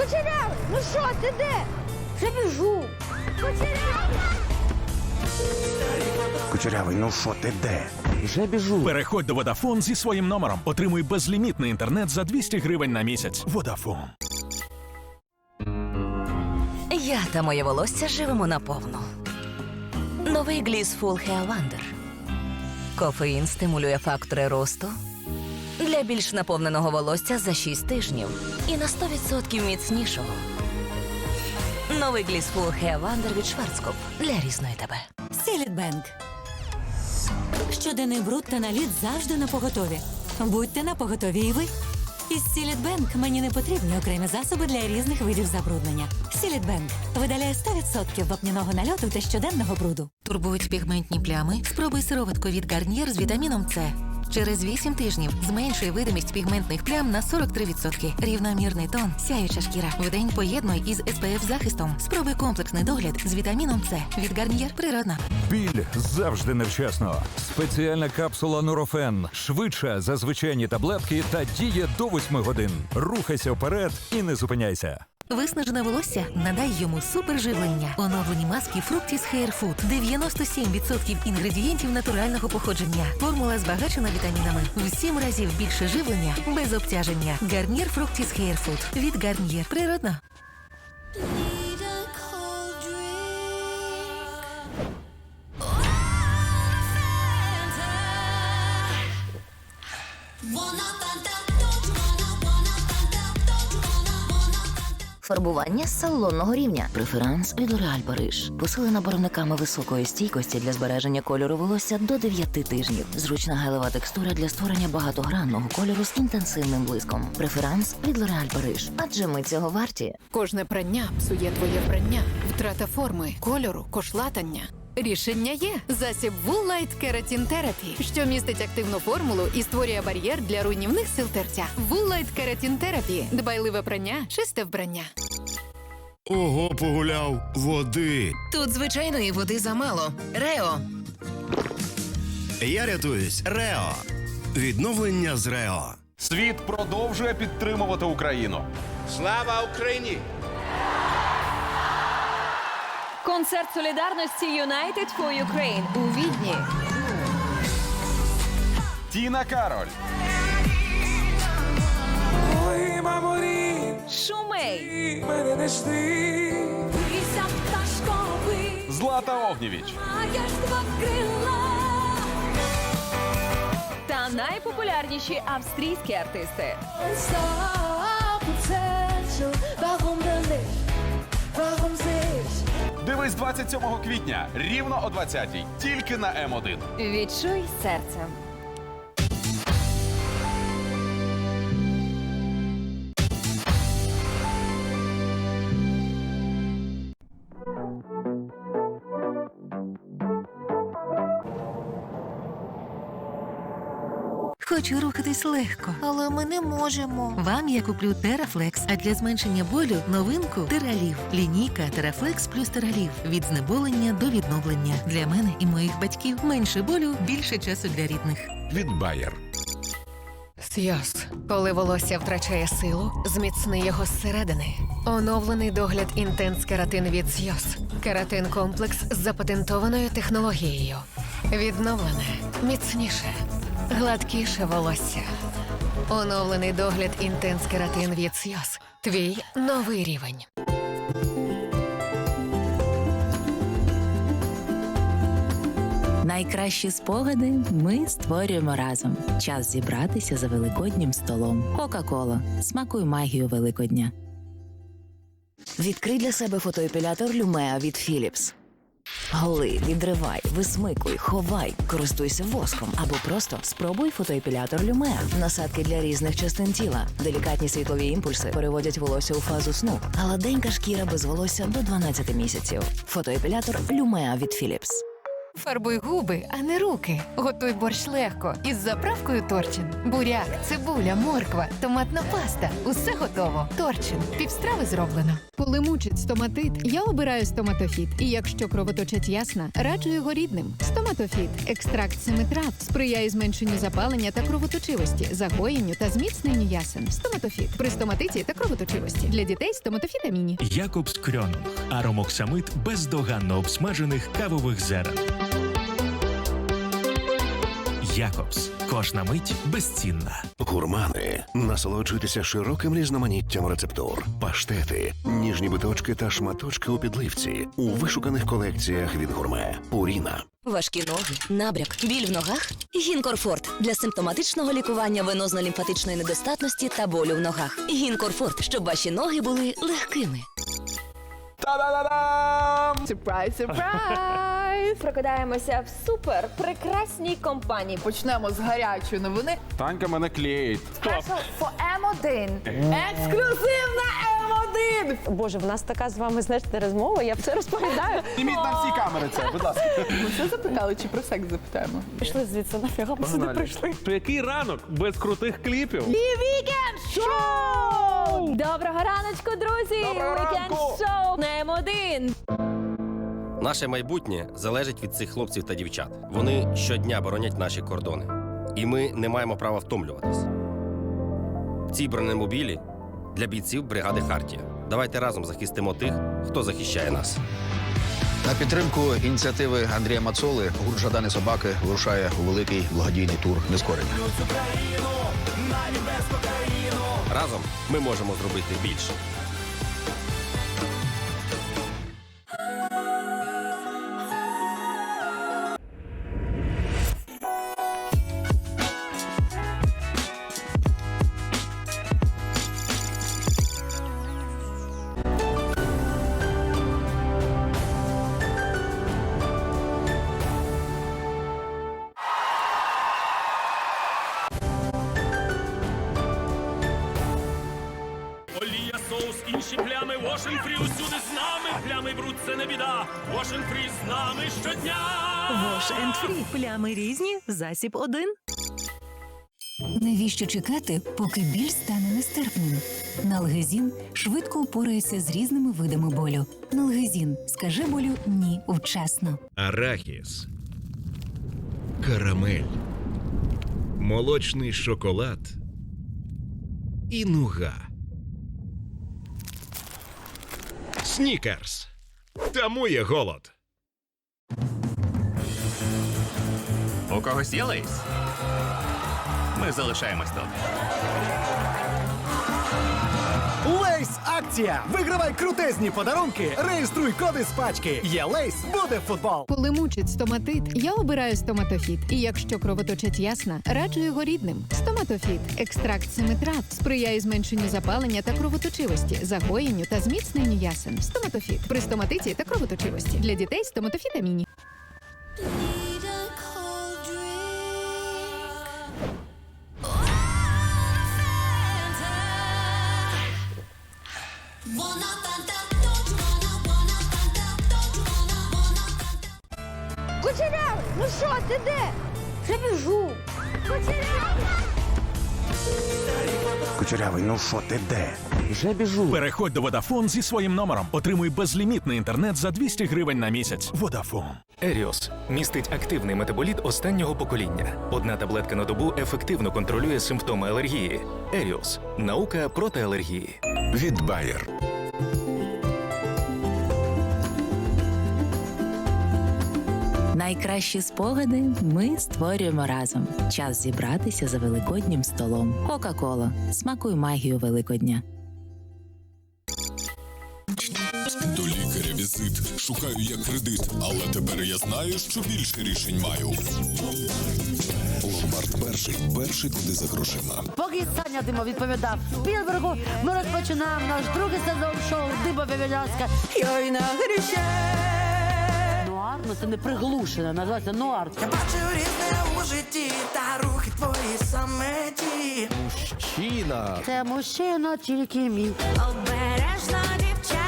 Кучерявий, ну що, ти де? Вже біжу. Кучерявий! Кучерявий, ну що ти де? Вже біжу. Переходь до Vodafone зі своїм номером. Отримуй безлімітний інтернет за 200 гривень на місяць. Vodafone. Я та моє волосся живемо наповну. Новий Gliss Full Hair Wonder. Кофеїн стимулює фактори росту для більш наповненого волосся за 6 тижнів і на 100% міцнішого. Новий Gliss Full Hair Wonder від Schwarzkopf для різної тебе. Сілітбенк. Щоденний бруд та наліт завжди на поготові. Будьте на поготові і ви. Із Сілітбенк мені не потрібні окремі засоби для різних видів забруднення. Сілітбенк видаляє 100% вапняного нальоту та щоденного бруду. Турбують пігментні плями? Спробуй сироватку від Гарнієр з вітаміном С. Через 8 тижнів зменшує видимість пігментних плям на 43%. Рівномірний тон, сяюча шкіра. Вдень поєднуй із SPF захистом. Спробуй комплексний догляд з вітаміном С. Від Гарнієр природна. Біль завжди невчасно. Спеціальна капсула Нурофен швидша за звичайні таблетки та діє до 8 годин. Рухайся вперед і не зупиняйся. Виснажене волосся надай йому суперживлення. Оновлені маски Fructis Hair Food. 97% інгредієнтів натурального походження. Формула збагачена вітамінами. В 7 разів більше живлення без обтяження. Гарнір Fructis Hair Food. Від Гарнір. Природно. Фарбування салонного рівня. Преферанс від L'Oréal Париж. Посилена барвниками високої стійкості для збереження кольору волосся до 9 тижнів. Зручна гелева текстура для створення багатогранного кольору з інтенсивним блиском. Преферанс від L'Oréal Париж. Адже ми цього варті. Кожне прання псує твоє прання, втрата форми, кольору, кошлатання. Рішення є засіб Wool Light Keratin Therapy, що містить активну формулу і створює бар'єр для руйнівних сил терця. Wool Light Keratin Therapy – дбайливе прання, чисте вбрання. Ого, погуляв води. Тут звичайної води замало. Рео. Я рятуюсь. Рео. Відновлення з Рео. Світ продовжує підтримувати Україну. Слава Україні! Концерт солідарності United for Ukraine у Відні. Тіна Кароль, Шумей. Злата Огнєвіч, Та найпопулярніші австрійські артисти. Дивись 27 квітня, рівно о 20-й, тільки на М1. Відчуй серцем. Хочу легко, але ми не можемо. Вам я куплю Терафлекс, а для зменшення болю новинку Тералів. Лінійка Терафлекс плюс Тералів. Від знеболення до відновлення. Для мене і моїх батьків менше болю, більше часу для рідних. Від Bayer. Сйоз. Коли волосся втрачає силу, зміцни його зсередини. Оновлений догляд інтенс кератин від Сйоз. Кератин комплекс з запатентованою технологією. Відновлене, міцніше, гладкіше волосся. Оновлений догляд інтенс кератин від Сйоз. Твій новий рівень. Найкращі спогади ми створюємо разом. Час зібратися за великоднім столом. Кока-кола. Смакуй магію Великодня. Відкрий для себе фотоепілятор Люмеа від Philips. Голи, відривай, висмикуй, ховай, користуйся воском або просто спробуй фотоепілятор Люмеа. Насадки для різних частин тіла. Делікатні світлові імпульси переводять волосся у фазу сну. Гладенька шкіра без волосся до 12 місяців. Фотоепілятор Люмеа від Philips. Фарбуй губи, а не руки. Готуй борщ легко із заправкою Торчин. Буряк, цибуля, морква, томатна паста. Усе готово. Торчин. Півстрави зроблено. Коли мучить стоматит, я обираю стоматофіт. І якщо кровоточать ясна, раджу його рідним. Стоматофіт. Екстракт семи трав сприяє зменшенню запалення та кровоточивості, загоєнню та зміцненню ясен. Стоматофіт. При стоматиті та кровоточивості. Для дітей стоматофіт Аміні. Якобс Крьонунг. Аромоксамит бездоганно обсмажених кавових зерен. Якобс. Кожна мить безцінна. Гурмани. Насолоджуйтеся широким різноманіттям рецептур, паштети, ніжні биточки та шматочки у підливці у вишуканих колекціях від гурме. Пуріна. Важкі ноги, набряк, біль в ногах. Гінкорфорт для симптоматичного лікування венозно-лімфатичної недостатності та болю в ногах. Гінкорфорт, щоб ваші ноги були легкими. Та-да-да-дам! Сюрприз, сюрприз! Прокидаємося в супер прекрасній компанії. Почнемо з гарячої новини. Танька мене клеїть. По М1. Ексклюзивна М1. Боже, в нас така з вами знаєте розмова. Я все розповідаю. Зніміть на всі камери це, будь ласка. Ми все запитали чи про секс запитаємо? Пішли звідси нафіга ми сюди прийшли. Який ранок без крутих кліпів? Доброго раночку, друзі! Доброго Weekend ранку! шоу на М1. Наше майбутнє залежить від цих хлопців та дівчат. Вони щодня боронять наші кордони. І ми не маємо права втомлюватись. Ці бронемобілі для бійців бригади Хартія. Давайте разом захистимо тих, хто захищає нас. На підтримку ініціативи Андрія Мацоли гурт Жадани Собаки вирушає у великий благодійний тур нескорення. Разом ми можемо зробити більше. Інші плями. Вошен фрі усюди з нами. Плями бруд це не біда. Вошен фрі з нами щодня. Вош енд фрі. Плями різні, засіб один. Навіщо чекати, поки біль стане нестерпним? Налгезін швидко упорається з різними видами болю. Налгезін скаже болю ні вчасно. Арахіс. Карамель. Молочний шоколад. І нуга. Снікерс. Тамує голод. У когось є лейс? Ми залишаємось тут. Акція! Вигравай крутезні подарунки! Реєструй коди з пачки! Є лейс, буде футбол! Коли мучить стоматит, я обираю стоматофіт. І якщо кровоточать ясна, раджу його рідним. Стоматофіт. Екстракт семи сприяє зменшенню запалення та кровоточивості, загоєнню та зміцненню ясен. Стоматофіт. При стоматиті та кровоточивості. Для дітей стоматофіт Аміні. Кучерявий, ну що, ти де? Вже біжу. Кучерявий! Кучерявий, ну що ти де? Вже біжу. Переходь до Vodafone зі своїм номером. Отримуй безлімітний інтернет за 200 гривень на місяць. Vodafone. Еріос містить активний метаболіт останнього покоління. Одна таблетка на добу ефективно контролює симптоми алергії. Еріос наука проти алергії. Від Bayer. Найкращі спогади ми створюємо разом. Час зібратися за великоднім столом. Кока-кола. Смакуй магію Великодня. До лікаря візит. Шукаю я кредит, але тепер я знаю, що більше рішень маю. Перший. Перший куди за грошима. Поки Саня Димо відповідав Спілбергу, ми розпочинаємо наш другий сезон шоу Диба Вавилянська. Йой на гріше. Нуар? Ну це не приглушена, називається нуар. Я бачу різне у житті, та рухи твої саме ті. Мужчина. Це мужчина тільки мій. Обережно, дівчата.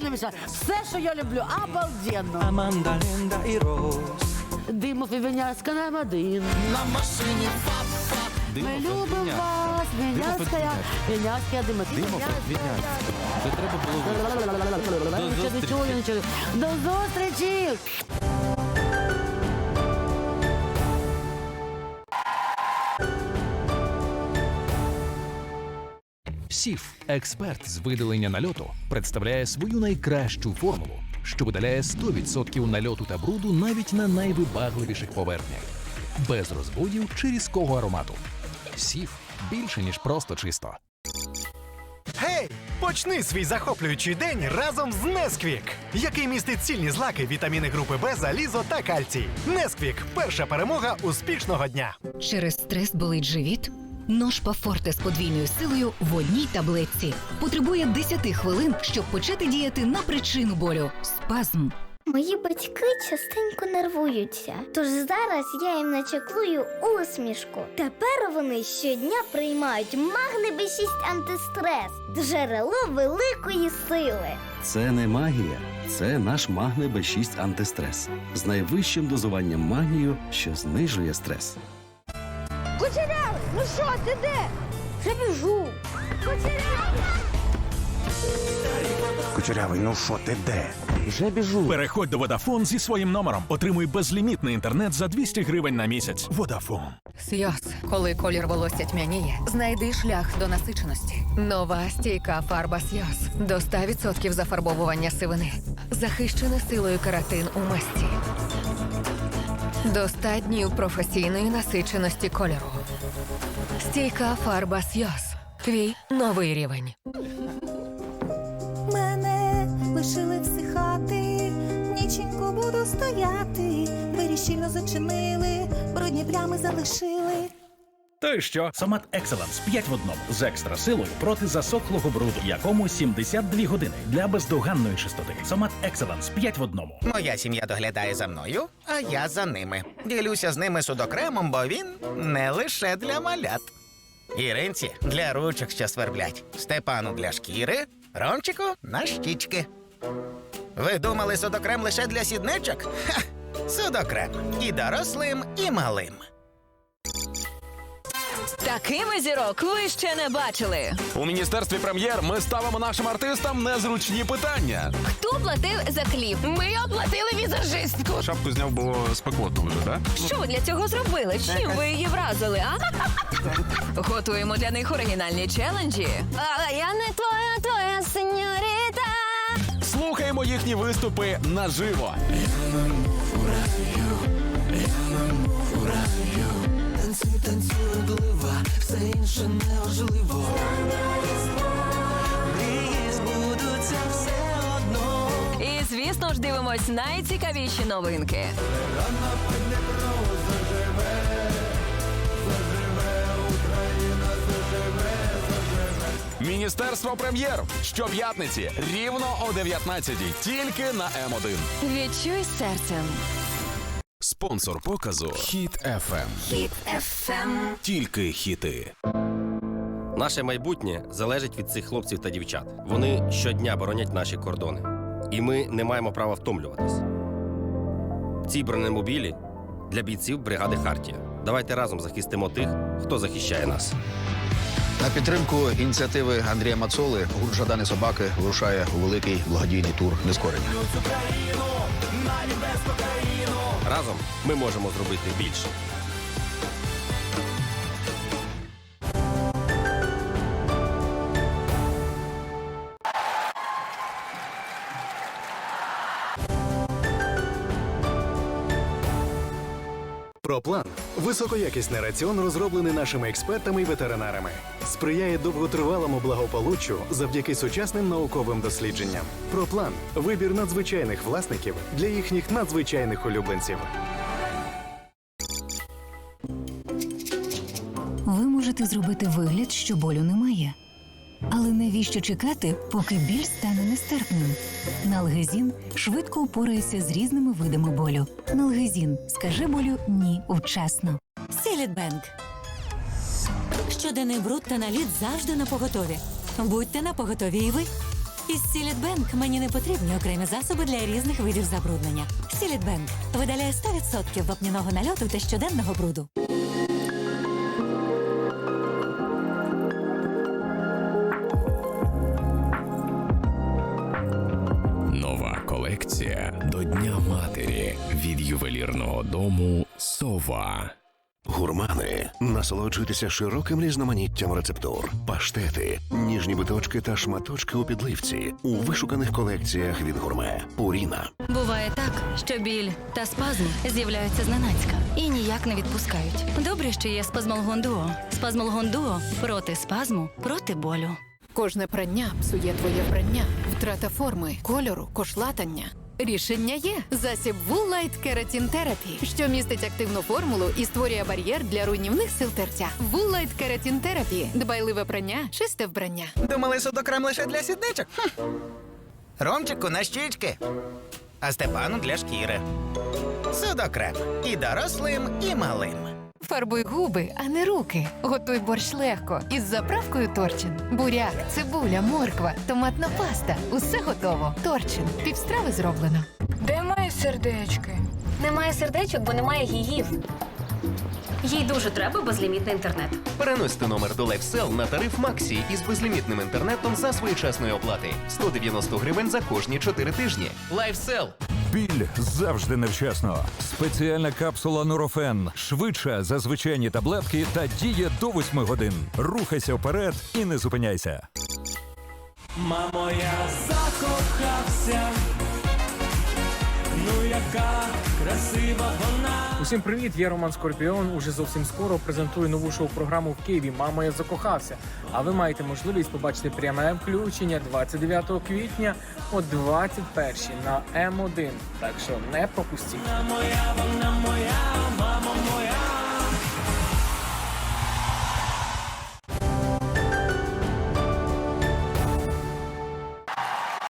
Дивися, все, що я люблю, обалденно. Аманда, Ленда і Роуз. Димов і Веняска нам один. На машині Ми любимо вас, Веняская, Веняская, Димов і Веняская. Це треба було Нічого не чую, не чую. До зустрічі! Сіф, експерт з видалення нальоту, представляє свою найкращу формулу, що видаляє 100% нальоту та бруду навіть на найвибагливіших поверхнях, без розводів чи різкого аромату. Сіф більше ніж просто чисто. Гей! Почни свій захоплюючий день разом з Несквік, який містить цільні злаки, вітаміни групи Б, залізо та кальцій. Несквік перша перемога успішного дня. Через стрес болить живіт? Ножпа Форте з подвійною силою в одній таблетці. Потребує 10 хвилин, щоб почати діяти на причину болю. Спазм. Мої батьки частенько нервуються, тож зараз я їм начеклую усмішку. Тепер вони щодня приймають магне Б6 антистрес, джерело великої сили. Це не магія, це наш магне Б6 антистрес з найвищим дозуванням магнію, що знижує стрес. Кучерявий, ну що, ти де? Вже біжу. Кучерявий! Кучерявий, ну що ти де? Вже біжу. Переходь до Vodafone зі своїм номером. Отримуй безлімітний інтернет за 200 гривень на місяць. Vodafone. Сйоз, коли колір волосся тьмяніє, знайди шлях до насиченості. Нова стійка фарба Сйоз. До 100% зафарбовування сивини. Захищена силою кератин у масті. До 100 днів професійної насиченості кольору. Стійка фарба Сйоз. Твій новий рівень. Мене лишили всихати, ніченько буду стояти. Двері щільно зачинили, брудні плями залишили. То й що? Сомат Екселенс 5 в одному з екстра силою проти засохлого бруду, якому 72 години для бездоганної чистоти. Сомат Екселенс 5 в одному. Моя сім'я доглядає за мною, а я за ними. Ділюся з ними судокремом, бо він не лише для малят. Іринці для ручок, що сверблять, Степану для шкіри, Ромчику на щічки. Ви думали судокрем лише для сідничок? Ха! Судокрем і дорослим, і малим. Такими зірок ви ще не бачили. У міністерстві прем'єр ми ставимо нашим артистам незручні питання. Хто платив за кліп? Ми оплатили візажистку. Шапку зняв, бо спекотно вже, так? Що ви для цього зробили? Чим ви її вразили, а? Готуємо для них оригінальні челенджі. Але я не твоя, твоя сеньоріта. Слухаємо їхні виступи наживо. Танцюй, танцюй, облива, все інше неважливо. Мрії збудуться все одно. І звісно ж дивимось найцікавіші новинки. Міністерство прем'єр щоп'ятниці рівно о 19-й. Тільки на М1. Відчуй серцем. Спонсор показу Хіт FM. Хіт ФМ. Тільки хіти. Наше майбутнє залежить від цих хлопців та дівчат. Вони щодня боронять наші кордони. І ми не маємо права втомлюватись. Ці бронемобілі для бійців бригади Хартія. Давайте разом захистимо тих, хто захищає нас. На підтримку ініціативи Андрія Мацоли гурт Жадани Собаки вирушає у великий благодійний тур нескорення. Разом ми можемо зробити більше. Проплан високоякісний раціон, розроблений нашими експертами і ветеринарами, сприяє довготривалому благополуччю завдяки сучасним науковим дослідженням. Проплан вибір надзвичайних власників для їхніх надзвичайних улюбленців. Ви можете зробити вигляд, що болю немає. Але навіщо чекати, поки біль стане нестерпним? Налгезін швидко упорається з різними видами болю. Налгезін скаже болю ні вчасно. Сілітбенк. Щоденний бруд та наліт завжди на поготові. Будьте на поготові і ви. Із Сілітбенк мені не потрібні окремі засоби для різних видів забруднення. Сілітбенк видаляє 100% вапняного нальоту та щоденного бруду. Нова колекція до Дня матері від ювелірного дому Сова. Гурмани. Насолоджуйтеся широким різноманіттям рецептур, паштети, ніжні биточки та шматочки у підливці у вишуканих колекціях від гурме. Пуріна. Буває так, що біль та спазм з'являються зненацька і ніяк не відпускають. Добре, що є спазмолгон дуо. Спазмолгон дуо проти спазму, проти болю. Кожне прання псує твоє вбрання, втрата форми, кольору, кошлатання. Рішення є засіб Wool Light Keratin що містить активну формулу і створює бар'єр для руйнівних сил терця. Wool Light Keratin дбайливе прання, чисте вбрання. Думали, судокрем лише для сідничок? Хм. Ромчику на щічки, а Степану для шкіри. Судокрем і дорослим, і малим. Фарбуй губи, а не руки. Готуй борщ легко із заправкою Торчин. Буряк, цибуля, морква, томатна паста. Усе готово. Торчин. Півстрави зроблено. Де мої сердечки? Немає сердечок, бо немає гігів. Їй дуже треба безлімітний інтернет. Переносьте номер до LifeSell на тариф Максі із безлімітним інтернетом за своєчасної оплати. 190 гривень за кожні 4 тижні. LifeSell. Біль завжди невчасно. Спеціальна капсула Нурофен швидша за звичайні таблетки та діє до 8 годин. Рухайся вперед і не зупиняйся. Мамо, я закохався. Ну яка красива вона. Усім привіт! Я Роман Скорпіон. Уже зовсім скоро презентую нову шоу-програму в Києві. Мама, я закохався. А ви маєте можливість побачити пряме включення 29 квітня о 21 на М1. Так що не пропустіть. Моя вона моя